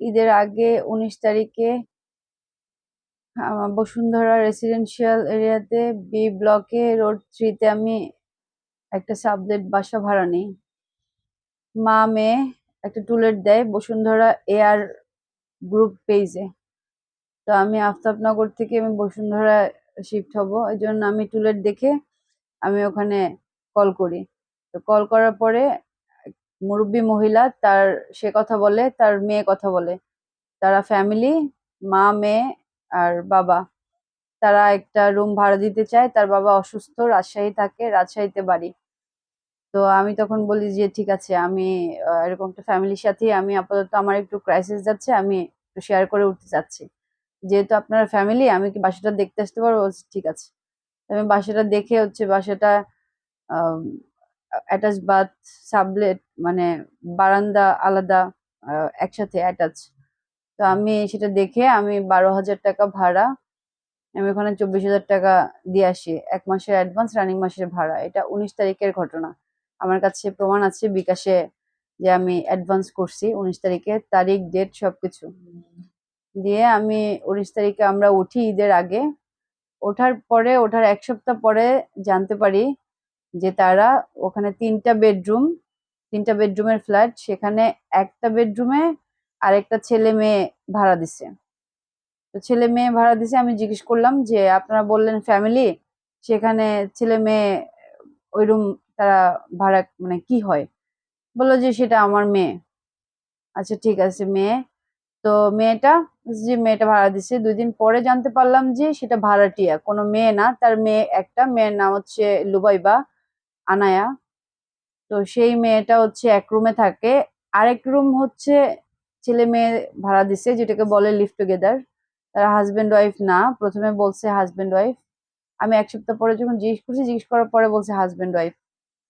ঈদের আগে উনিশ তারিখে বসুন্ধরা রেসিডেন্সিয়াল এরিয়াতে বি ব্লকে রোড থ্রিতে আমি একটা সাবলেট বাসা ভাড়া নিই। মা, মেয়ে একটা টুলেট দেয় বসুন্ধরা এয়ার গ্রুপ পেজে তো আমি আফতাবনগর থেকে আমি বসুন্ধরা শিফট হব, এই জন্য আমি টুলেট দেখে আমি ওখানে কল করি। তো কল করার পরে মুরব্বী মহিলা, তার, সে কথা বলে, তার মেয়ে কথা বলে। তারা ফ্যামিলি মা, মেয়ে আর বাবা। তারা একটা রুম ভাড়া দিতে চায়, তার বাবা অসুস্থ, রাজশাহী থাকে, রাজশাহীতে বাড়ি। তো আমি তখন বলি যে, ঠিক আছে, আমি এরকম একটা ফ্যামিলির সাথে আমি আপাতত আমার একটু ক্রাইসিস যাচ্ছে, আমি একটু শেয়ার করে উঠতে চাচ্ছি। যেহেতু আপনার ফ্যামিলি আমি কি বাসাটা দেখতে আসতে পারব? ঠিক আছে। আমি বাসাটা দেখে হচ্ছে বাসাটা অ্যাটাচ বাথ সাবলেট মানে বারান্দা আলাদা একসাথে অ্যাটাচ। তো আমি সেটা দেখে আমি বারো হাজার টাকা ভাড়া, আমি ওখানে চব্বিশ হাজার টাকা দিয়ে আসি। এক মাসের অ্যাডভান্স রানিং মাসের ভাড়া। এটা উনিশ তারিখের ঘটনা। আমার কাছে প্রমাণ আছে বিকাশে যে আমি অ্যাডভান্স করছি উনিশ তারিখে, তারিখ ডেট সব কিছু দিয়ে আমি উনিশ তারিখে আমরা উঠি ঈদের আগে। ওঠার পরে, ওঠার এক সপ্তাহ পরে জানতে পারি যে তারা ওখানে তিনটা বেডরুম, তিনটা বেডরুমের ফ্ল্যাট, সেখানে একটা বেডরুমে আরেকটা ছেলে মেয়ে ভাড়া দিছে। তো ছেলে মেয়ে ভাড়া দিছে, আমি জিজ্ঞেস করলাম যে, আপনারা বললেন ফ্যামিলি, সেখানে ছেলে মেয়ে, ওই রুম তারা ভাড়া মানে কি হয়? বলল যে, সেটা আমার মেয়ে। আচ্ছা ঠিক আছে, মেয়ে। তো মেয়েটা যে, মেয়েটা ভাড়া দিছে। দুই দিন পরে জানতে পারলাম যে, সেটা ভাড়াটিয়া। কোনো মেয়ে না, তার মেয়ে একটা। মেয়ের নাম হচ্ছে লুবাইবা। আনায়া। তো সেই মেয়েটা হচ্ছে এক রুমে থাকে। আরেক রুম হচ্ছে ছেলে মেয়ে ভাড়া দিছে, যেটাকে বলে লিভ টুগেদার তারা হাজবেন্ড ওয়াইফ না, প্রথমে বলছে হাজব্যান্ড ওয়াইফ আমি এক সপ্তাহ পরে যখন জিজ্ঞেস করছি, জিজ্ঞেস করার পরে বলছে হাজব্যান্ড ওয়াইফ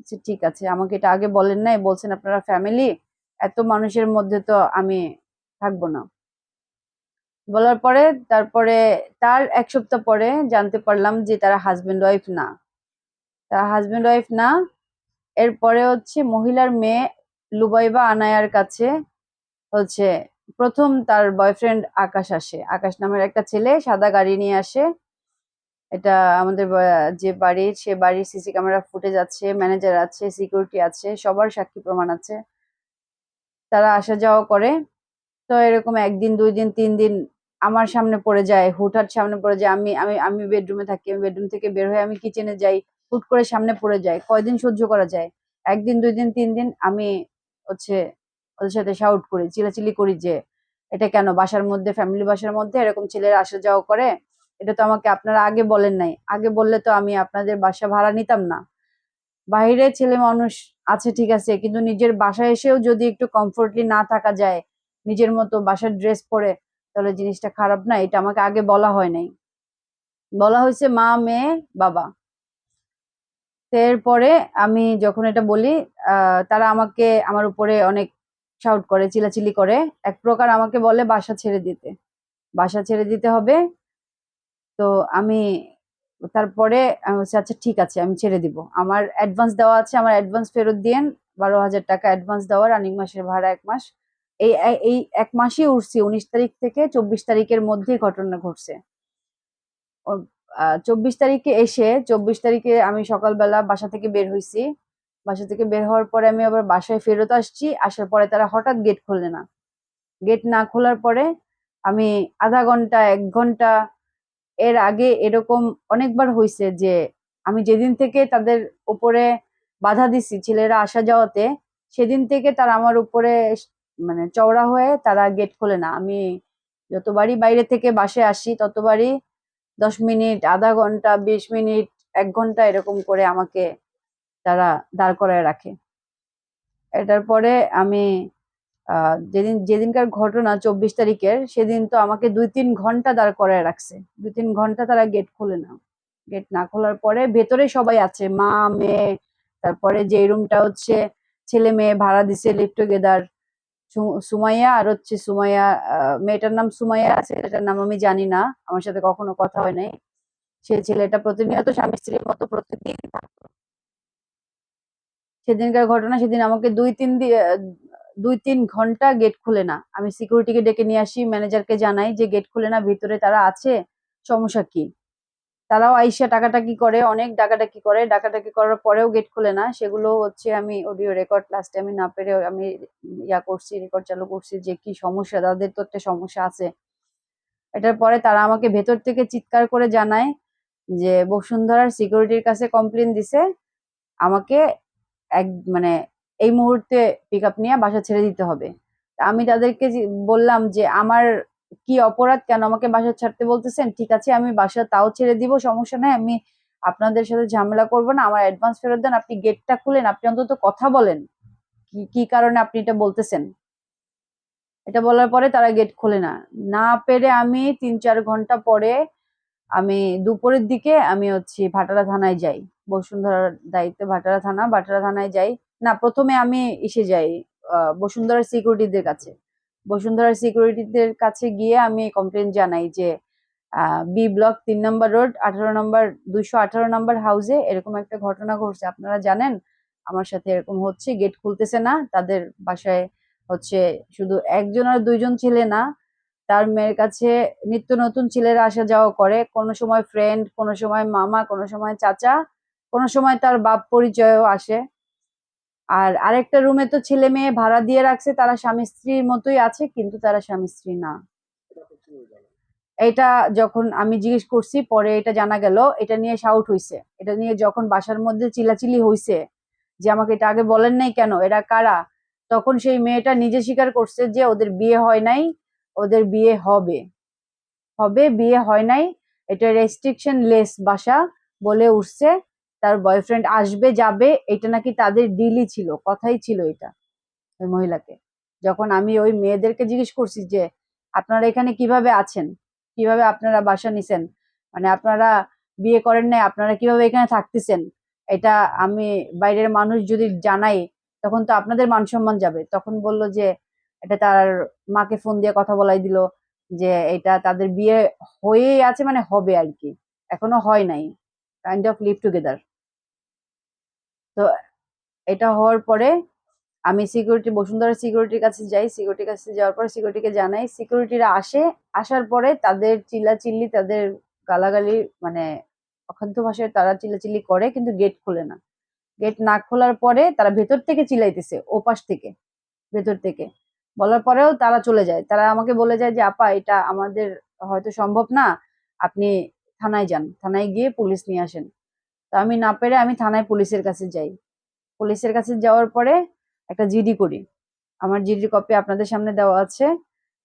আচ্ছা ঠিক আছে, আমাকে এটা আগে বলেন নাই, বলছেন আপনারা ফ্যামিলি এত মানুষের মধ্যে তো আমি থাকব না। বলার পরে তারপরে, তার এক সপ্তাহ পরে জানতে পারলাম যে তারা হাজব্যান্ড ওয়াইফ না। তারা হাজবেন্ড ওয়াইফ না। এরপরে হচ্ছে মহিলার মেয়ে লুবাইবা আনায়ার কাছে হচ্ছে প্রথম তার বয়ফ্রেন্ড আকাশ আসে। আকাশ নামের একটা ছেলে সাদা গাড়ি নিয়ে আসে। এটা আমাদের যে বাড়ির সে বাড়ির সিসি ক্যামেরা ফুটেজ আছে ম্যানেজার আছে সিকিউরিটি আছে, সবার সাক্ষী প্রমাণ আছে। তারা আসা যাওয়া করে। তো এরকম একদিন, দুই দিন, তিন দিন আমার সামনে পড়ে যায়, হুটহাট সামনে পড়ে যায়। আমি আমি আমি বেডরুমে থাকি, আমি বেডরুম থেকে বের হয়ে আমি কিচেনে যাই। হুট করে সামনে পড়ে যায়, কয়দিন সহ্য করা যায়? একদিন দুই দিন তিন দিন আমি হচ্ছে ওদের সাথে শাউট করি, চিলাচিলি করি যে, এটা কেন বাসার মধ্যে ফ্যামিলি বাসার মধ্যে এরকম ছেলেরা আসা যাওয়া করে? এটা তো আমাকে আপনারা আগে বলেন নাই। আগে বললে তো আমি আপনাদের বাসা ভাড়া নিতাম না। বাইরে ছেলে মানুষ আছে, ঠিক আছে, কিন্তু নিজের বাসায় এসেও যদি একটু কমফোর্টলি না থাকা যায়, নিজের মতো বাসার ড্রেস পরে, তাহলে জিনিসটা খারাপ না, এটা আমাকে আগে বলা হয় নাই। বলা হয়েছে মা, মেয়ে, বাবা। এরপরে আমি যখন এটা বলি তারা আমাকে আমার উপরে অনেক শাউট করে, চিলাচিলি করে। এক প্রকার আমাকে বলে, বাসা ছেড়ে দিতে। বাসা ছেড়ে দিতে হবে। তো আমি, তারপরে আচ্ছা ঠিক আছে, আমি ছেড়ে দিব। আমার অ্যাডভান্স দেওয়া আছে, আমার অ্যাডভান্স ফেরত দিয়েন। বারো হাজার টাকা অ্যাডভান্স দেওয়ার রানিং মাসের ভাড়া এক মাস। এই, এই- এই এক মাসই উঠছি, উনিশ তারিখ থেকে চব্বিশ তারিখের মধ্যেই ঘটনা ঘটছে। চব্বিশ তারিখে এসে, চব্বিশ তারিখে আমি সকালবেলা বাসা থেকে বের হয়েছি বাসা থেকে বের হওয়ার পরে আমি আবার বাসায় ফেরত আসছি। আসার পরে তারা হঠাৎ গেট খুললে না। গেট না খোলার পরে আমি আধা ঘণ্টা, এক ঘণ্টা এর আগে এরকম অনেকবার হয়েছে যে আমি যেদিন থেকে তাদের উপরে বাধা দিছি ছেলেরা আসা যাওয়াতে, সেদিন থেকে তারা আমার উপরে মানে চওড়া হয়ে তারা গেট খোলে না। আমি যতবারই বাইরে থেকে বাসে আসি, ততবারই দশ মিনিট, আধা ঘণ্টা, বিশ মিনিট, এক ঘণ্টা এরকম করে আমাকে তারা দাঁড় করায় রাখে। এটার পরে আমি যেদিন, যেদিনকার ঘটনা চব্বিশ তারিখের, সেদিন তো আমাকে দুই তিন ঘণ্টা দাঁড় করায় রাখছে। দুই তিন ঘণ্টা তারা গেট খুলে না। গেট না খোলার পরে ভেতরে সবাই আছে, মা, মেয়ে, তারপরে যে রুমটা হচ্ছে ছেলে মেয়ে ভাড়া দিছে লিভ টুগেদার সুমাইয়া আর হচ্ছে সুমাইয়া মেয়েটার নাম সুমাইয়া ছেলেটার নাম আমি জানি না, আমার সাথে কখনো কথা হয় নাই। সেই ছেলেটা প্রতিনিয়ত স্বামী স্ত্রীর মতো প্রতিদিন সেদিনকার ঘটনা, সেদিন আমাকে দুই তিন দুই তিন ঘণ্টা গেট খুলে না। আমি সিকিউরিটিকে ডেকে নিয়ে আসি ম্যানেজারকে জানাই যে গেট খুলে না, ভিতরে তারা আছে, সমস্যা কি? তারাও আইসা ডাকাডাকি করে, অনেক ডাকাডাকি করে। ডাকাডাকি করার পরেও গেট খুলে না। সেগুলো হচ্ছে আমি অডিও রেকর্ড লাস্টে আমি না পেরে আমি ইয়া করছি রেকর্ড চালু করছি যে কি সমস্যা, তাদের তো একটা সমস্যা আছে। এটার পরে তারা আমাকে ভেতর থেকে চিৎকার করে জানায় যে, বসুন্ধরার সিকিউরিটির কাছে কমপ্লেন দিছে। আমাকে এক মানে এই মুহূর্তে পিক আপ নিয়ে বাসা ছেড়ে দিতে হবে। আমি তাদেরকে বললাম যে, আমার কি অপরাধ, কেন আমাকে বাসা ছাড়তে বলতেছেন? ঠিক আছে, আমি বাসা তাও ছেড়ে দিব, সমস্যা নাই, আমি আপনাদের সাথে ঝামেলা করব না, আমার অ্যাডভান্স ফেরত দেন, আপনি গেটটা খুলেন, আপনি অন্তত কথা বলেন। কি কি কারণে আপনি এটা বলতেছেন? এটা বলার পরে তারা গেট খোলে না। না পেরে আমি তিন চার ঘণ্টা পরে আমি দুপুরের দিকে আমি হচ্ছে ভাটারা থানায় যাই বসুন্ধরার দায়িত্বে ভাটারা থানা, ভাটারা থানায় যাই। না, প্রথমে আমি এসে যাই বসুন্ধরার সিকিউরিটিদের কাছে। বসুন্ধরার সিকিউরিটিদের কাছে গিয়ে আমি কমপ্লেন জানাই যে বি ব্লক তিন নম্বর রোড আঠারো নম্বর দুইশো আঠারো নম্বর হাউসে এরকম একটা ঘটনা ঘটছে। আপনারা জানেন, আমার সাথে এরকম হচ্ছে গেট খুলতেছে না, তাদের বাসায় হচ্ছে শুধু একজন আর দুইজন ছেলে না, তার মেয়ের কাছে নিত্য নতুন ছেলেরা আসা যাওয়া করে। কোনো সময় ফ্রেন্ড কোনো সময় মামা, কোনো সময় চাচা, কোনো সময় তার বাপ পরিচয়ও আসে। আর আরেকটা রুমে তো ছেলে মেয়ে ভাড়া দিয়ে রাখছে, তারা স্বামী স্ত্রীর মতোই আছে, কিন্তু তারা স্বামী স্ত্রী না। এটা যখন আমি জিজ্ঞেস করছি, পরে এটা জানা গেল, এটা নিয়ে শাউট হইছে। এটা নিয়ে যখন বাসার মধ্যে চিলাচিলি হইছে, যে আমাকে এটা আগে বলেন নাই কেন, এরা কারা? তখন সেই মেয়েটা নিজে স্বীকার করছে যে ওদের বিয়ে হয় নাই, ওদের বিয়ে হবে। হবে, বিয়ে হয় নাই, এটা রেস্ট্রিকশন লেস বাসা বলে উঠছে। তার বয়ফ্রেন্ড আসবে, যাবে, এটা নাকি তাদের ডিলই ছিল, কথাই ছিল এটা ওই মহিলাকে। যখন আমি ওই মেয়েদেরকে জিজ্ঞেস করছি যে, আপনারা এখানে কীভাবে আছেন? কীভাবে আপনারা বাসা নিছেন? মানে আপনারা বিয়ে করেন নাই, আপনারা কীভাবে এখানে থাকতেছেন? এটা আমি বাইরের মানুষ যদি জানাই, তখন তো আপনাদের মান সম্মান যাবে। তখন বলল যে, এটা তার মাকে ফোন দিয়ে কথা বলাই দিল যে, এটা তাদের বিয়ে হয়েই আছে মানে হবে আর কি এখনও হয় নাই। কাইন্ড অফ লিভ টুগেদার তো এটা হওয়ার পরে আমি সিকিউরিটি বসুন্ধরা সিকিউরিটির কাছে যাই সিকিউরিটির কাছে যাওয়ার পর সিকিউরিটিকে জানাই। সিকিউরিটিরা আসে, আসার পরে তাদের চিল্লাচিল্লি, তাদের গালাগালি মানে অখাদ্য ভাষায় তারা চিল্লাচিল্লি করে, কিন্তু গেট খোলে না। গেট না খোলার পরে তারা ভেতর থেকে চিল্লাইতেছে, ওপাশ থেকে, ভেতর থেকে। বলার পরেও তারা চলে যায়। তারা আমাকে বলে যায় যে, আপা, এটা আমাদের হয়তো সম্ভব না। আপনি থানায় যান। থানায় গিয়ে পুলিশ নিয়ে আসেন। তো আমি না পেরে আমি থানায় পুলিশের কাছে যাই। পুলিশের কাছে যাওয়ার পরে একটা জিডি করি। আমার জিডির কপি আপনাদের সামনে দেওয়া আছে।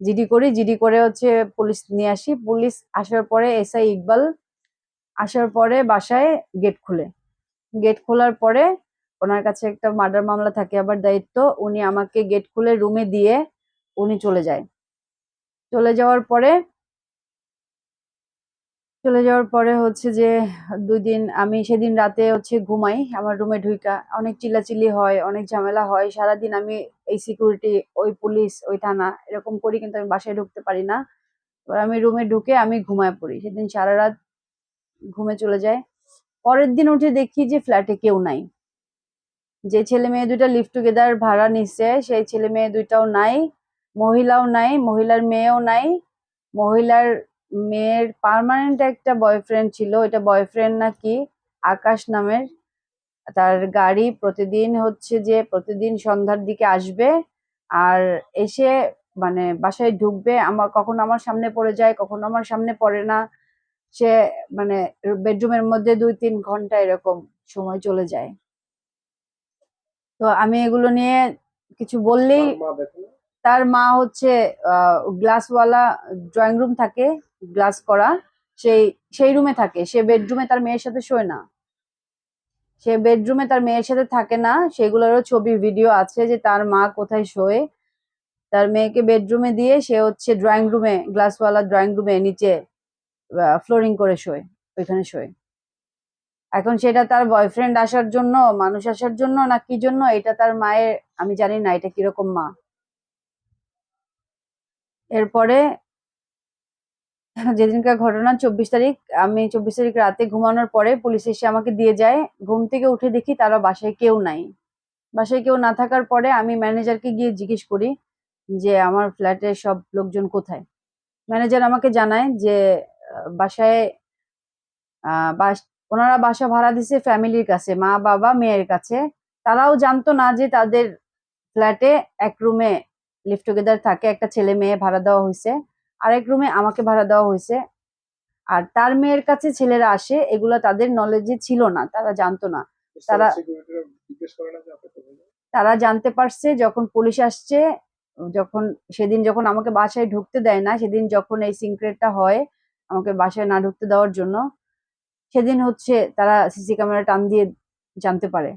জিডি করি, জিডি করে হচ্ছে পুলিশ নিয়ে আসি। পুলিশ আসার পরে এসআই ইকবাল আসার পরে বাসায় গেট খুলে। গেট খোলার পরে ওনার কাছে একটা মার্ডার মামলা থাকে আবার দায়িত্ব। উনি আমাকে গেট খুলে রুমে দিয়ে উনি চলে যায়। চলে যাওয়ার পরে চলে যাওয়ার পরে হচ্ছে যে, দুই দিন আমি সেদিন রাতে হচ্ছে ঘুমাই, আমার রুমে ঢুইকা। অনেক চিল্লাচিল্লি হয়, অনেক ঝামেলা হয়। সারাদিন আমি এই সিকিউরিটি ওই পুলিশ ওই থানা এরকম করি কিন্তু আমি বাসায় ঢুকতে পারি না। এবার আমি রুমে ঢুকে আমি ঘুমায় পড়ি। সেদিন সারা রাত ঘুমে চলে যায়। পরের দিন উঠে দেখি যে ফ্ল্যাটে কেউ নাই। যে ছেলে মেয়ে দুইটা লিভ টুগেদার ভাড়া নিচ্ছে সেই ছেলে মেয়ে দুইটাও নাই, মহিলাও নাই, মহিলার মেয়েও নাই, মহিলার মেয়ের পার্মানেন্ট একটা বয়ফ্রেন্ড ছিল এটা বয়ফ্রেন্ড নাকি আকাশ নামের। তার গাড়ি প্রতিদিন হচ্ছে যে প্রতিদিন সন্ধ্যার দিকে আসবে আর এসে মানে বাসায় ঢুকবে। আমার কখনো আমার সামনে পড়ে যায়, কখনো আমার সামনে পড়ে না। সে মানে বেডরুমের মধ্যে দুই তিন ঘণ্টা এরকম সময় চলে যায়। তো আমি এগুলো নিয়ে কিছু বললেই তার মা হচ্ছে গ্লাসওয়ালা ড্রয়িং রুম থাকে, গ্লাস করা। সেই সেই রুমে থাকে। সে বেডরুমে তার মেয়ের সাথে শোয় না। সে বেডরুমে তার মেয়ের সাথে থাকে না। সেগুলোরও ছবি ভিডিও আছে যে তার মা কোথায় শোয়ে। তার মেয়েকে বেডরুমে দিয়ে সে হচ্ছে ড্রয়িং রুমে গ্লাসওয়ালা ড্রয়িং রুমে নিচে ফ্লোরিং করে শোয়, ওইখানে শোয়। এখন সেটা তার বয়ফ্রেন্ড আসার জন্য, মানুষ আসার জন্য না কি জন্য, এটা তার মায়ের, আমি জানি না এটা কীরকম মা। এরপরে যেদিনকার ঘটনা, চব্বিশ তারিখ, আমি চব্বিশ তারিখ রাতে ঘুমানোর পরে পুলিশ এসে আমাকে দিয়ে যায়। ঘুম থেকে উঠে দেখি তারা বাসায় কেউ নাই। বাসায় কেউ না থাকার পরে আমি ম্যানেজারকে গিয়ে জিজ্ঞেস করি যে, আমার ফ্ল্যাটের সব লোকজন কোথায়? ম্যানেজার আমাকে জানায় যে বাসায় বাস- ওনারা বাসা ভাড়া দিছে ফ্যামিলির কাছে, মা, বাবা, মেয়ের কাছে। তারাও জানতো না যে তাদের ফ্ল্যাটে এক রুমে লিভ টুগেদার থাকে একটা ছেলে মেয়ে ভাড়া দেওয়া হয়েছে আরেক রুমে আমাকে ভাড়া দেওয়া হয়েছে আর তার মেয়ের কাছে ছেলেরা আসে এগুলো তাদের নলেজে ছিল না তারা জানতো না। তারা-? তারা জানতে পারছে যখন পুলিশ আসছে যখন সেদিন যখন আমাকে বাসায় ঢুকতে দেয় না সেদিন যখন এই সিক্রেটটা হয় আমাকে বাসায় না ঢুকতে দেওয়ার জন্য সেদিন হচ্ছে তারা সিসি ক্যামেরা টান দিয়ে জানতে পারে।